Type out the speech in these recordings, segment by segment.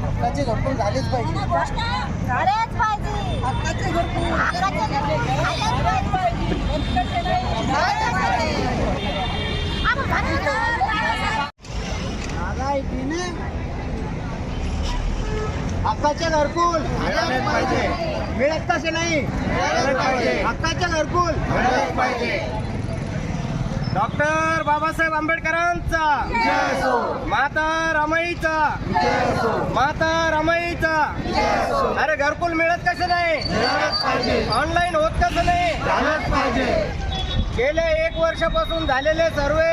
हक्काचे झालेच पाहिजे. झालेच पाहिजे. आपण भारत- दादा इकडे हक्काचे घरकुल. मिळत कसे नाही. हक्काचे घरकुल. डॉक्टर बाबासाहेब आंबेडकरांचा. माता रमाईचा. माता रमाईचा. अरे घरकुल मिळत कसं नाही? ऑनलाईन होत कसं नाही? गेल्या एक वर्षापासून झालेले सर्वे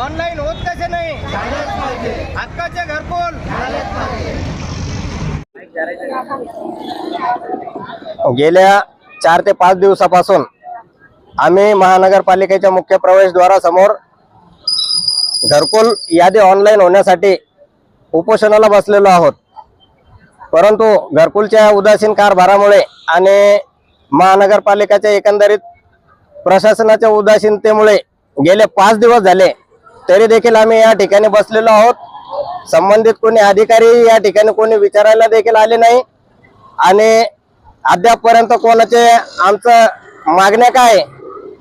ऑनलाईन होत कसे नाही? हक्काचे घरकुल. गेल्या चार ते पाच दिवसापासून आम्ही महानगरपालिकेच्या मुख्य प्रवेशद्वारासमोर घरकुल यादी ऑनलाईन होण्यासाठी उपोषणाला बसलेलो आहोत. परंतु घरकुलच्या उदासीन कारभारामुळे आणि महानगरपालिकेच्या एकंदरीत प्रशासनाच्या उदासीनतेमुळे गेले पाच दिवस झाले तरी देखील आम्ही या ठिकाणी बसलेलो आहोत. संबंधित कोणी अधिकारी या ठिकाणी कोणी विचारायला देखील आले नाही. आणि अद्यापपर्यंत कोणाचे आमचं मागण्या काय आहे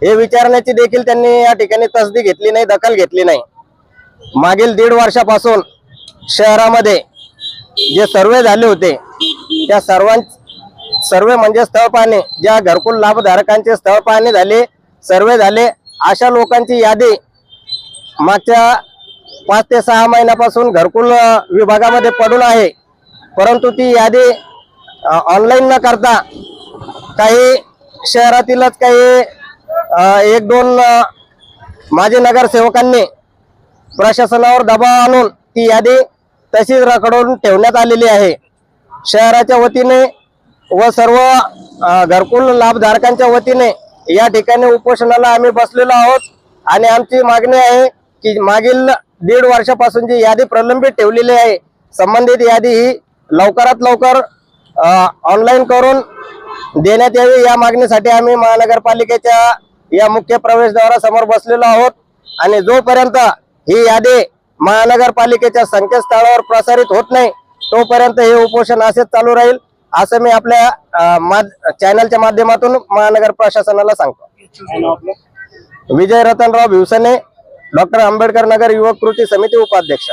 हे विचारण्याची देखील त्यांनी या ठिकाणी तसदी घेतली नाही दखल घेतली नाही. मागील दीड वर्षापासून शहरामध्ये जे सर्वे झाले होते त्या सर्वां सर्वे म्हणजे स्थळ पाहणे ज्या घरकुल लाभधारकांचे स्थळ पाहणी झाले सर्वे झाले अशा लोकांची यादी मागच्या पाच ते सहा महिन्यापासून घरकुल विभागामध्ये पडून आहे. परंतु ती यादी ऑनलाईन न करता काही शहरातीलच काही एक दोन माजी नगरसेवकांनी प्रशासनावर दबाव आणून ती यादी तशीच रखडवून ठेवण्यात आलेली आहे. शहराच्या वतीने व सर्व घरकुल लाभधारकांच्या वतीने या ठिकाणी उपोषणाला आम्ही बसलेलो आहोत. आणि आमची मागणी आहे की मागील दीड वर्षापासून जी यादी प्रलंबित ठेवलेली आहे संबंधित यादी ही लवकरात लवकर ऑनलाईन करून देण्यात यावी. या मागणीसाठी आम्ही महानगरपालिकेच्या या मुख्य प्रवेशद्वारासमोर बसलेलो आहोत आणि जोपर्यंत ही यादी महानगरपालिकेच्या संकेतस्थळावर प्रसारित होत नाही तोपर्यंत हे उपोषण असेच चालू राहील असं मी आपल्या माध- चॅनलच्या माध्यमातून महानगर प्रशासनाला सांगतो. विजय रतनराव भिवसने. डॉक्टर आंबेडकर नगर युवक कृती समिती उपाध्यक्ष.